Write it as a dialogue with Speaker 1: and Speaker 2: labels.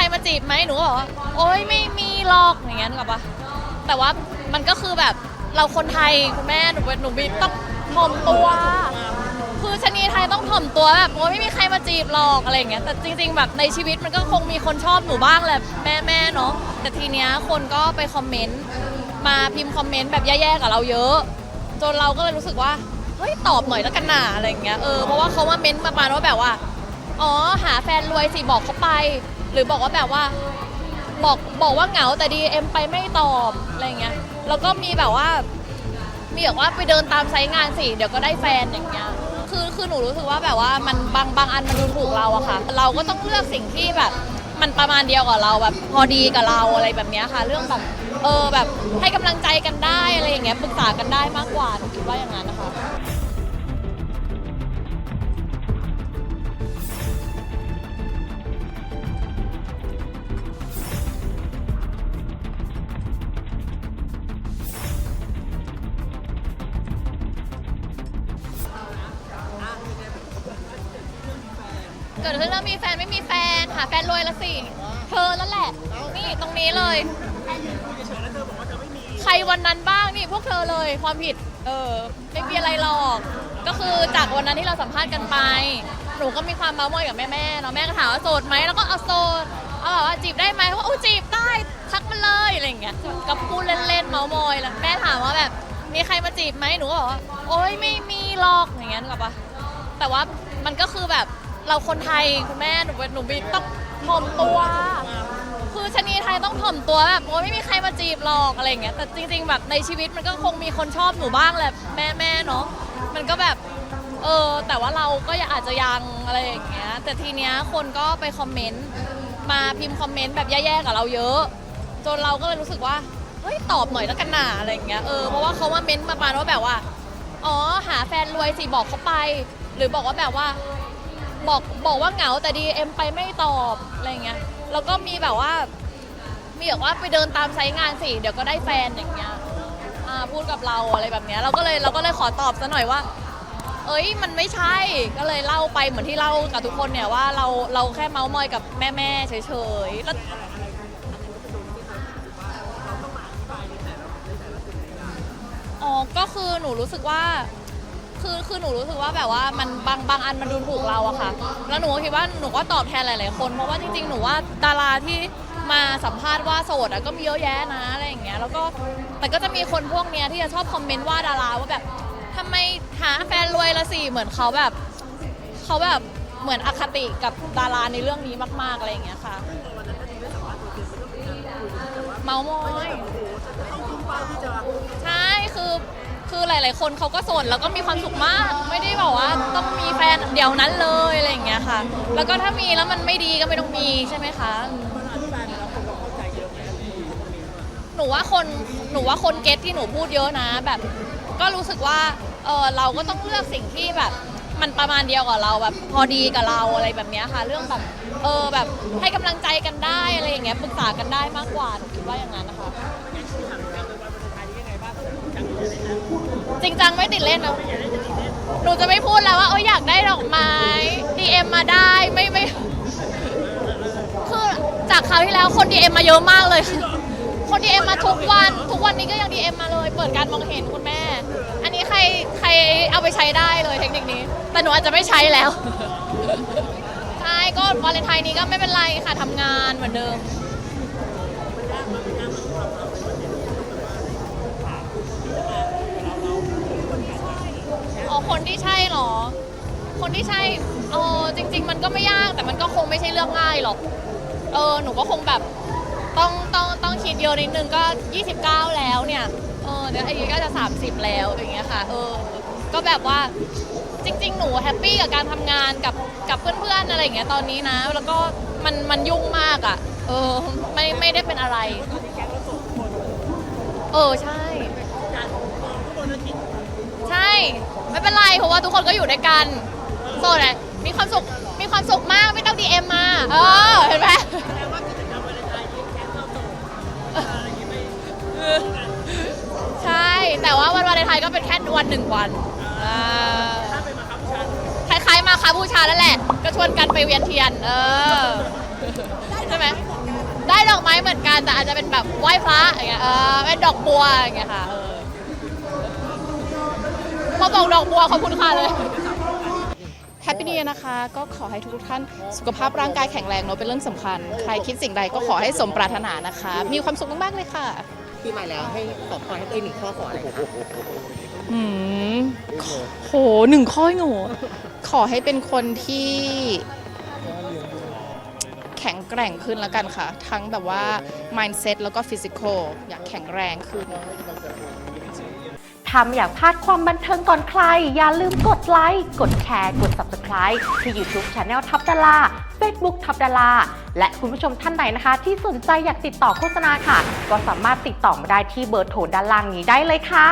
Speaker 1: รมาจีบไหมหนูก็บอกว่าโอ๊ยไม่มีหรอกอย่างเงี้ยนึกอปะแต่ว่ามันก็คือแบบเราคนไทยคุณแม่หนูหนูมีต้องถ่อมตัว คือชะนีไทยต้องถ่อมตัวแบบโอ๊ยไม่มีใครมาจีบหรอกอะไรอย่างเงี้ยแต่จริง ๆ แบบในชีวิตมันก็คงมีคนชอบหนูบ้างแหละแม่แม่เนาะแต่ทีเนี้ยคนก็ไปคอมเมนต์มาพิมพ์คอมเมนต์แบบแย่ๆกับเราเยอะ จนเราก็เลยรู้สึกว่าเฮ้ยตอบหน่อยแล้วกันหนาอะไรอย่างเงี้ยเออเพราะว่าเขามาเม้นต์ประมาณว่าแบบว่าอ๋อหาแฟนรวยสิบอกเขาไป หรือบอกว่าแบบว่าบอกบอกว่าเหงาแต่ดีเอ็มไปไม่ตอบอะไรเงี้ยแล้วก็มีแบบว่า มีแบบว่าไปเดินตามไซต์งานสิเดี๋ยวก็ได้แฟนอย่างเงี้ยคือคือหนูรู้สึกว่าแบบว่ามันบางบางอันมันดูถูกเราอะค่ะ เราก็ต้องเลือกสิ่งที่แบบ มันประมาณเดียวกับเราแบบพอดีกับเราอะไรแบบเนี้ยค่ะ เรื่องแบบเออแบบให้กำลังใจกันได้อะไรอย่างเงี้ยปรึกษากันได้มากกว่าหนูคิดว่าอย่างนั้นนะคะ เกิดขึ้นแล้วมีแฟนไม่มีแฟนหาแฟนรวยละสิเธอแล้วแหละ นี่ตรงนี้เลย ใครวันนั้นบ้างนี่พวกเธอเลยความผิด เออไม่มีอะไรหรอก ก็คือจากวันนั้นที่เราสัมภาษณ์กันไป หนูก็มีความเมาส์มอยกับแม่แม่ๆเนาะแม่ก็ถามว่าโสดไหมแล้วก็เอาโสดเอาแบบว่าจีบได้ไหมเขาบอกโอ้จีบได้ทักมาเลยอะไรอย่างเงี้ยก็พูดเล่นๆเมาส์มอยแล้วแม่ถามว่าแบบมีใครมาจีบไหมหนูก็บอกว่าโอ๊ยไม่มีหรอกอย่างเงี้ยนึกออกปะแต่ว่ามันก็คือแบบ เราคนไทยคุณแม่หนูหนูมีต้องถ่อมตัว คือชะนีไทยต้องถ่อมตัวแบบโอ๊ยไม่มีใครมาจีบหรอกอะไรอย่างเงี้ยแต่จริง ๆ แบบในชีวิตมันก็คงมีคนชอบหนูบ้างแหละแม่แม่เนาะมันก็แบบเออแต่ว่าเราก็อาจจะยังอะไรอย่างเงี้ยแต่ทีเนี้ยคนก็ไปคอมเมนต์มาพิมพ์คอมเมนต์แบบแย่ๆกับเราเยอะ จนเราก็เลยรู้สึกว่าเฮ้ยตอบหน่อยแล้วกันหนาอะไรอย่างเงี้ยเออเพราะว่าเขามาเม้นต์ประมาณว่าแบบว่าอ๋อหาแฟนรวยสิบอกเขาไป หรือบอกว่าแบบว่า บอกบอกว่าเหงาแต่ดีเอ็มไปไม่ตอบอะไรเงี้ยแล้วก็มีแบบว่า มีแบบว่าไปเดินตามไซต์งานสิเดี๋ยวก็ได้แฟนอย่างเงี้ยอ่าพูดกับเราอะไรแบบเนี้ยเราก็เลยเราก็เลยขอตอบซะหน่อยว่า เอ้ยมันไม่ใช่ก็เลยเล่าไปเหมือนที่เล่ากับทุกคนเนี่ยว่าเราเราแค่เมาส์มอยกับแม่แม่ๆเฉยๆแล้วอ๋อก็คือหนูรู้สึกว่า คือคือหนูรู้สึกว่าแบบว่ามันบางบางอันมันดูถูกเราอะค่ะ แล้วหนูก็คิดว่าหนูก็ตอบแทนหลายๆ คนเพราะว่าจริงๆ หนูว่าดาราที่มาสัมภาษณ์ว่าโสดอะก็มีเยอะแยะนะอะไรอย่างเงี้ยแล้วก็แต่ก็จะมีคนพวกเนี้ยที่จะชอบคอมเมนต์ว่าดาราว่าแบบทำไมหาแฟนรวยละสิเหมือนเขาแบบเขาแบบเหมือนอคติกับดาราในเรื่องนี้มากๆอะไรอย่างเงี้ยค่ะเมาโมอย ใช่คือ คือหลาย ๆ คนเขาก็โสดแล้วก็มีความสุขมาก ไม่ได้บอกว่าต้องมีแฟนเดี๋ยวนั้นเลยอะไรอย่างเงี้ยค่ะ แล้วก็ถ้ามีแล้วมันไม่ดีก็ไม่ต้องมีใช่ไหมคะ หนูว่าคนหนูว่าคนเก็ตที่หนูพูดเยอะนะแบบ ก็รู้สึกว่าเออเราก็ต้องเลือกสิ่งที่แบบ มันประมาณเดียวกับเราแบบพอดีกับเราอะไรแบบเนี้ยค่ะ เรื่องแบบเออแบบให้กำลังใจกันได้อะไรอย่างเงี้ยปรึกษากันได้มากกว่าหนูคิดว่าอย่างนั้นนะคะ จริงจังไม่ติดเล่นนะหนูจะไม่พูดแล้วว่าเอออยากได้ดอกไม้ DM มาได้ไม่ไม่คือจากคราวที่แล้วคน DM มาเยอะมากเลย คน DM มาทุกวัน ทุกวันนี้ก็ยัง DM มาเลย เปิดการมองเห็นคุณแม่ อันนี้ใครใครเอาไปใช้ได้เลยเทคนิคนี้ แต่หนูอาจจะไม่ใช้แล้วใช่ก็วาเลนไทน์นี้ก็ไม่เป็นไรค่ะทำงานเหมือนเดิม คนที่ใช่เออจริง ๆ มันก็ไม่ยากแต่มันก็คงไม่ใช่เรื่องง่ายหรอกเออหนูก็คงแบบต้องต้องต้องคิดเยอะนิดนึงก็ 29 แล้วเนี่ยเออเดี๋ยวอายุก็จะ 30 แล้วอย่างเงี้ยค่ะเออก็แบบว่าจริง ๆ หนูแฮปปี้กับการทำงานกับกับเพื่อนๆอะไรอย่างเงี้ยตอนนี้นะ แล้วก็มันมันยุ่งมากอะเออไม่ไม่ได้เป็นอะไร เออใช่ ใช่ ไม่เป็นไรเพราะว่าทุกคนก็อยู่ด้วยกัน โสดอะมีความสุข มีความสุขมากไม่ต้องดีเอ็มมา เออ เห็นไหมใช่ แต่ว่าวันวาเลนไทน์ก็เป็นแค่วันหนึ่งวันคล้ายๆมาคาบูชาแล้วแหละ ก็ชวนกันไปเวียนเทียน เออ ใช่ไหม ได้ดอกไม้เหมือนกัน แต่อาจจะเป็นแบบไหว้พระอย่างเงี้ย เออ เป็นดอกบัวอย่างเงี้ยค่ะ เออพอบอกดอกบัวขอบคุณค่ะเลย
Speaker 2: ปปี้นีนะคะ ก็ขอให้ทุกๆท่านสุขภาพร่างกายแข็งแรงเนอะเป็นเรื่องสำคัญ ใครคิดสิ่งใดก็ขอให้สมปรารถนานะคะ มีความสุขมากๆเลยค่ะ
Speaker 3: ปีใหม่แล้วให้ขอพรให้ตัวเองหนึ่งข้อขออะไรคะ
Speaker 2: อืมโหหนึ่งข้อหนูขอให้เป็นคนที่ แข็งแกร่งขึ้นแล้วกันค่ะ ทั้งแบบว่า mindset แล้วก็ physical อยากแข็งแรงขึ้น
Speaker 4: ถ้าไม่อยากพลาดความบันเทิงก่อนใคร อย่าลืมกดไลค์ กดแชร์ กด Subscribe ที่ YouTube Channel ทับดารา Facebook ทับดาราและคุณผู้ชมท่านไหนนะคะ ที่สนใจอยากติดต่อโฆษณาค่ะ ก็สามารถติดต่อมาได้ที่เบอร์โทรด้านล่างนี้ได้เลยค่ะ